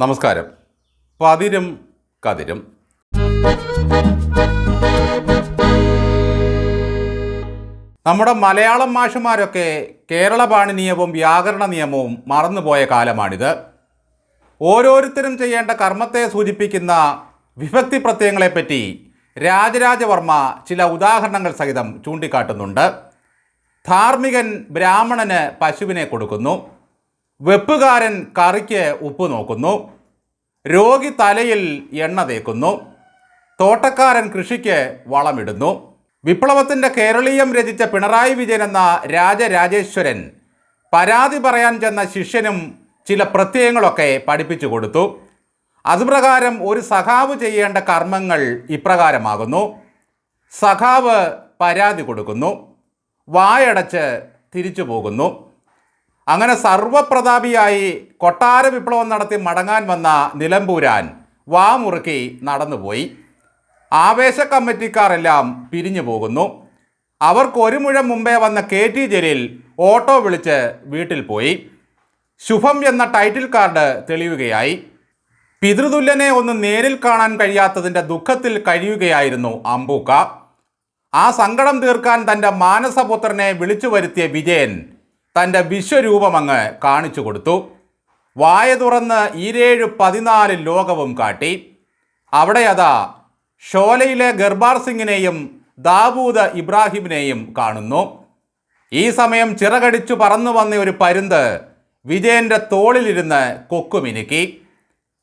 നമസ്കാരം. പതിരും കതിരും. നമ്മുടെ മലയാളം മാഷുമാരൊക്കെ കേരള പാണി നിയമവും വ്യാകരണ നിയമവും മറന്നുപോയ കാലമാണിത്. ഓരോരുത്തരും ചെയ്യേണ്ട കർമ്മത്തെ സൂചിപ്പിക്കുന്ന വിഭക്തി പ്രത്യയങ്ങളെപ്പറ്റി രാജരാജവർമ്മ ചില ഉദാഹരണങ്ങൾ സഹിതം ചൂണ്ടിക്കാട്ടുന്നുണ്ട്. ധാർമ്മികൻ ബ്രാഹ്മണന് പശുവിനെ കൊടുക്കുന്നു. വെപ്പുകാരൻ കറിക്ക് ഉപ്പ് നോക്കുന്നു. രോഗി തലയിൽ എണ്ണ തേക്കുന്നു. തോട്ടക്കാരൻ കൃഷിക്ക് വളമിടുന്നു. വിപ്ലവത്തിന്റെ കേരളീയം രചിച്ച പിണറായി വിജയൻ എന്ന രാജരാജേശ്വരൻ പരാതി പറയാൻ ചെന്ന ശിഷ്യനും ചില പ്രത്യയങ്ങളൊക്കെ പഠിപ്പിച്ചു കൊടുത്തു. അതുപ്രകാരം ഒരു സഖാവ് ചെയ്യേണ്ട കർമ്മങ്ങൾ ഇപ്രകാരമാകുന്നു. സഖാവ് പരാതി കൊടുക്കുന്നു. വായടച്ച് തിരിച്ചു പോകുന്നു. അങ്ങനെ സർവപ്രതാപിയായി കൊട്ടാര വിപ്ലവം നടത്തി മടങ്ങാൻ വന്ന നിലമ്പൂരാൻ വാമുറുക്കി നടന്നുപോയി. ആവേശ കമ്മിറ്റിക്കാരെല്ലാം പിരിഞ്ഞു പോകുന്നു. അവർക്ക് ഒരു മുഴം മുമ്പേ വന്ന കെ ടി ജലീൽ ഓട്ടോ വിളിച്ച് വീട്ടിൽ പോയി. ശുഭം എന്ന ടൈറ്റിൽ കാർഡ് തെളിയുകയായി. പിതൃതുല്യനെ ഒന്ന് നേരിൽ കാണാൻ കഴിയാത്തതിന്റെ ദുഃഖത്തിൽ കഴിയുകയായിരുന്നു അമ്പൂക്ക. ആ സങ്കടം തീർക്കാൻ തന്റെ മാനസപുത്രനെ വിളിച്ചു വരുത്തിയ വിജയൻ തന്റെ വിശ്വരൂപം അങ്ങ് കാണിച്ചു കൊടുത്തു. വായ തുറന്ന് ഈരേഴ് പതിനാല് ലോകവും കാട്ടി. അവിടെ അതാ ഷോലയിലെ ഗർബാർ സിംഗിനെയും ദാവൂദ് ഇബ്രാഹിമിനെയും കാണുന്നു. ഈ സമയം ചിറകടിച്ചു പറന്നു വന്ന ഒരു പരുന്ത് വിജയന്റെ തോളിലിരുന്ന് കൊക്കുമിനുക്കി.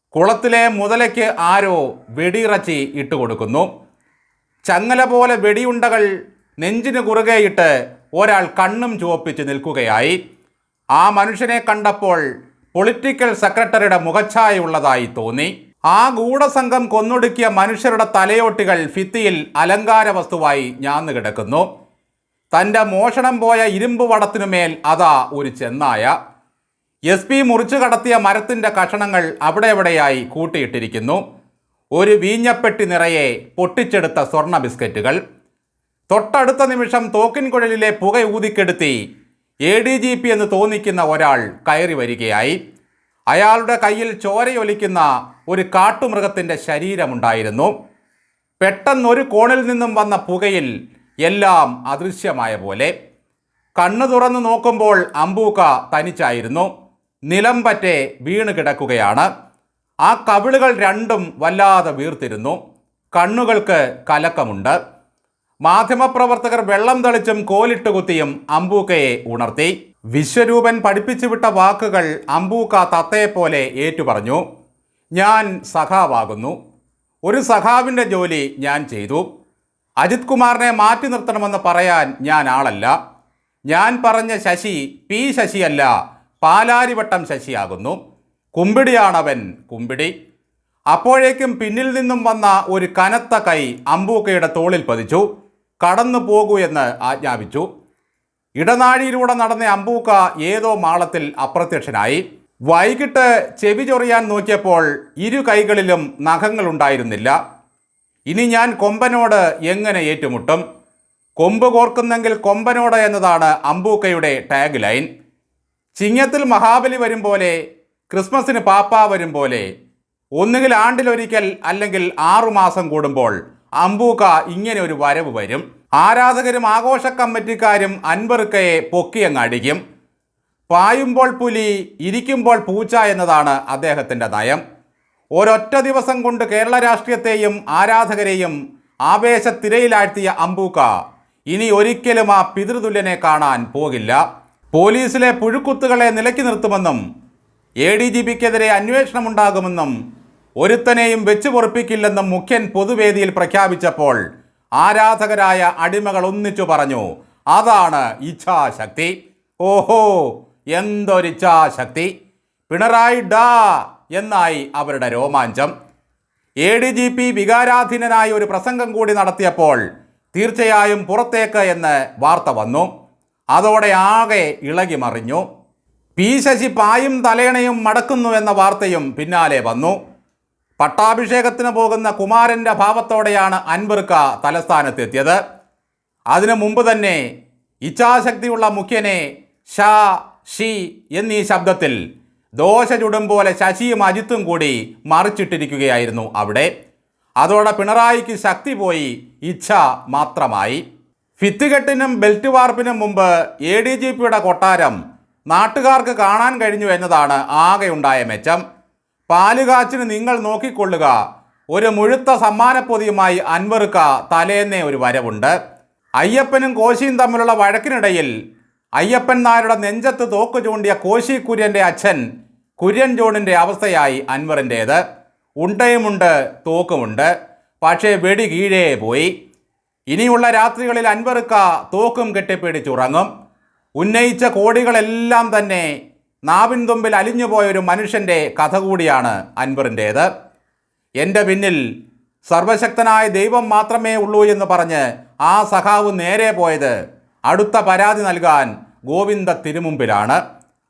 കുളത്തിലെ മുതലയ്ക്ക് ആരോ വെടിയിറച്ചി ഇട്ടുകൊടുക്കുന്നു. ചങ്ങല പോലെ വെടിയുണ്ടകൾ നെഞ്ചിന് കുറുകെയിട്ട് ഒരാൾ കണ്ണും ചുവപ്പിച്ച് നിൽക്കുകയായി. ആ മനുഷ്യനെ കണ്ടപ്പോൾ പൊളിറ്റിക്കൽ സെക്രട്ടറിയുടെ മുഖച്ഛായുള്ളതായി തോന്നി. ആ ഗൂഢസംഘം കൊന്നൊടുക്കിയ മനുഷ്യരുടെ തലയോട്ടികൾ ഫിത്തിയിൽ അലങ്കാര വസ്തുവായി ഞാന്നു കിടക്കുന്നു. തന്റെ മോഷണം പോയ ഇരുമ്പ് വടത്തിനുമേൽ അതാ ഒരു ചെന്നായ. എസ് പി മുറിച്ചു കടത്തിയ മരത്തിന്റെ കഷണങ്ങൾ അവിടെ എവിടെയായി കൂട്ടിയിട്ടിരിക്കുന്നു. ഒരു വീഞ്ഞപ്പെട്ടി നിറയെ പൊട്ടിച്ചെടുത്ത സ്വർണ ബിസ്ക്കറ്റുകൾ. തൊട്ടടുത്ത നിമിഷം തോക്കിൻകുഴലിലെ പുക ഊതിക്കെടുത്തി എ ഡി ജി പി എന്ന് തോന്നിക്കുന്ന ഒരാൾ കയറി വരികയായി. അയാളുടെ കയ്യിൽ ചോരയൊലിക്കുന്ന ഒരു കാട്ടുമൃഗത്തിന്റെ ശരീരമുണ്ടായിരുന്നു. പെട്ടെന്നൊരു കോണിൽ നിന്നും വന്ന പുകയിൽ എല്ലാം അദൃശ്യമായ പോലെ. കണ്ണു തുറന്നു നോക്കുമ്പോൾ അമ്പൂക്ക തനിച്ചായിരുന്നു. നിലം പറ്റെ വീണ് കിടക്കുകയാണ്. ആ കവിളുകൾ രണ്ടും വല്ലാതെ വീർത്തിരുന്നു. കണ്ണുകൾക്ക് കലക്കമുണ്ട്. മാധ്യമപ്രവർത്തകർ വെള്ളം തളിച്ചും കോലിട്ട് കുത്തിയും അമ്പൂക്കയെ ഉണർത്തി. വിശ്വരൂപൻ പഠിപ്പിച്ചു വിട്ട വാക്കുകൾ അമ്പൂക്ക തത്തയെപ്പോലെ ഏറ്റുപറഞ്ഞു. ഞാൻ സഖാവാകുന്നു. ഒരു സഖാവിന്റെ ജോലി ഞാൻ ചെയ്തു. അജിത് കുമാറിനെ മാറ്റി നിർത്തണമെന്ന് പറയാൻ ഞാൻ ആളല്ല. ഞാൻ പറഞ്ഞ ശശി പി ശശിയല്ല പാലാരിവട്ടം ശശിയാകുന്നു. കുമ്പിടിയാണവൻ കുമ്പിടി. അപ്പോഴേക്കും പിന്നിൽ നിന്നും വന്ന ഒരു കനത്ത കൈ അമ്പൂക്കയുടെ തോളിൽ പതിച്ചു. കടന്നു പോകൂ എന്ന് ആജ്ഞാപിച്ചു. ഇടനാഴിയിലൂടെ നടന്ന അമ്പൂക്ക ഏതോ മാളത്തിൽ അപ്രത്യക്ഷനായി. വൈകിട്ട് ചെവി ചൊറിയാൻ നോക്കിയപ്പോൾ ഇരു കൈകളിലും നഖങ്ങളുണ്ടായിരുന്നില്ല ഇനി ഞാൻ കൊമ്പനോട് എങ്ങനെ ഏറ്റുമുട്ടും? കൊമ്പ് കോർക്കുന്നെങ്കിൽ കൊമ്പനോട് എന്നതാണ് അമ്പൂക്കയുടെ ടാഗ് ലൈൻ. ചിങ്ങത്തിൽ മഹാബലി വരും പോലെ ക്രിസ്മസിന് പാപ്പ വരും പോലെ ഒന്നുകിൽ ആണ്ടിലൊരിക്കൽ അല്ലെങ്കിൽ ആറുമാസം കൂടുമ്പോൾ അമ്പൂക്ക ഇങ്ങനെ ഒരു വരവ് വരും. ആരാധകരും ആഘോഷ കമ്മിറ്റിക്കാരും അൻബർക്കയെ പൊക്കിയങ്ങടിക്കും. പായുമ്പോൾ പുലി ഇരിക്കുമ്പോൾ പൂച്ച എന്നതാണ് അദ്ദേഹത്തിന്റെ നയം. ഒരൊറ്റ ദിവസം കൊണ്ട് കേരള രാഷ്ട്രീയത്തെയും ആരാധകരെയും ആവേശത്തിരയിലാഴ്ത്തിയ അമ്പൂക്ക ഇനി ഒരിക്കലും ആ പിതൃതുല്യനെ കാണാൻ പോകില്ല. പോലീസിലെ പുഴുക്കുത്തുകളെ നിലക്കി നിർത്തുമെന്നും എ ഡി ജി പിക്കെതിരെ അന്വേഷണമുണ്ടാകുമെന്നും ഒരുത്തനെയും വെച്ചു പൊറപ്പിക്കില്ലെന്ന് മുഖ്യൻ പൊതുവേദിയിൽ പ്രഖ്യാപിച്ചപ്പോൾ ആരാധകരായ അടിമകൾ ഒന്നിച്ചു പറഞ്ഞു അതാണ് ഇച്ഛാശക്തി. ഓഹോ എന്തൊരിച്ഛാശക്തി പിണറായി ഡാ എന്നായി അവരുടെ രോമാഞ്ചം. എ ഡി ജി പി വികാരാധീനനായി ഒരു പ്രസംഗം കൂടി നടത്തിയപ്പോൾ തീർച്ചയായും പുറത്തേക്ക് എന്ന് വാർത്ത വന്നു. അതോടെ ആകെ ഇളകി മറിഞ്ഞു. പി ശശി പായും തലേണയും മടക്കുന്നു എന്ന വാർത്തയും പിന്നാലെ വന്നു. പട്ടാഭിഷേകത്തിന് പോകുന്ന കുമാരന്റെ ഭാവത്തോടെയാണ് അൻബർക്ക തലസ്ഥാനത്തെത്തിയത്. അതിനു മുമ്പ് തന്നെ ഇച്ഛാശക്തിയുള്ള മുഖ്യനെ ഷ ഷി എന്നീ ശബ്ദത്തിൽ ദോശ ചുടും പോലെ ശശിയും അജിത്തും കൂടി മറിച്ചിട്ടിരിക്കുകയായിരുന്നു അവിടെ. അതോടെ പിണറായിക്ക് ശക്തി പോയി ഇച്ഛ മാത്രമായി. ഫിത്തുകെട്ടിനും ബെൽറ്റ് വാർപ്പിനും മുമ്പ് എ ഡി ജി പിയുടെ കൊട്ടാരം നാട്ടുകാർക്ക് കാണാൻ കഴിഞ്ഞു എന്നതാണ് ആകെയുണ്ടായ മെച്ചം. പാലുകാച്ചിന് നിങ്ങൾ നോക്കിക്കൊള്ളുക. ഒരു മുഴുത്ത സമ്മാനപ്പൊതിയുമായി അൻവറുക്ക തലേന്നേ ഒരു വരവുണ്ട്. അയ്യപ്പനും കോശിയും തമ്മിലുള്ള വഴക്കിനിടയിൽ അയ്യപ്പൻ നായരുടെ നെഞ്ചത്ത് തോക്ക് ചൂണ്ടിയ കോശി കുര്യന്റെ അച്ഛൻ കുര്യൻ ജോണിന്റെ അവസ്ഥയായി അൻവറിന്റേത് ഉണ്ടയുമുണ്ട് തോക്കുമുണ്ട്. പക്ഷേ വെടി കീഴേ പോയി. ഇനിയുള്ള രാത്രികളിൽ അൻവറുക്ക തോക്കും കെട്ടിപ്പിടിച്ചുറങ്ങും. ഉന്നയിച്ച കോടികളെല്ലാം തന്നെ നാവിൻ തുമ്പിൽ അലിഞ്ഞുപോയ ഒരു മനുഷ്യന്റെ കഥ കൂടിയാണ് അൻവറിന്റേത് എന്റെ പിന്നിൽ സർവശക്തനായ ദൈവം മാത്രമേ ഉള്ളൂ എന്ന് പറഞ്ഞ് ആ സഖാവ് നേരെ പോയത് അടുത്ത പരാതി നൽകാൻ ഗോവിന്ദ തിരുമുമ്പിലാണ്.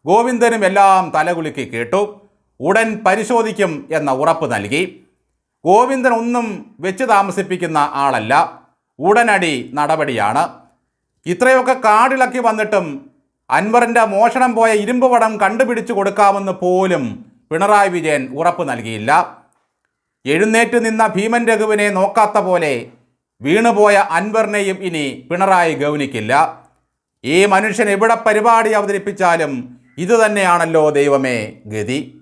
ഗോവിന്ദനും എല്ലാം തലകുലുക്കി കേട്ടു. ഉടൻ പരിശോധിക്കും എന്ന ഉറപ്പ് നൽകി. ഗോവിന്ദൻ ഒന്നും വെച്ച് താമസിപ്പിക്കുന്ന ആളല്ല. ഉടനടി നടപടിയാണ്. ഇത്രയൊക്കെ കാടിളക്കി വന്നിട്ടും അൻവറിന്റെ മോഷണം പോയ ഇരുമ്പ് പടം കണ്ടുപിടിച്ചു കൊടുക്കാമെന്ന് പോലും പിണറായി വിജയൻ ഉറപ്പ് നൽകിയില്ല. എഴുന്നേറ്റ് നിന്ന ഭീമൻ രഘുവിനെ നോക്കാത്ത പോലെ വീണുപോയ അൻവറിനെയും ഇനി പിണറായി ഗൗനിക്കില്ല. ഈ മനുഷ്യൻ എവിടെ പരിപാടി അവതരിപ്പിച്ചാലും ഇതുതന്നെയാണല്ലോ ദൈവമേ ഗതി.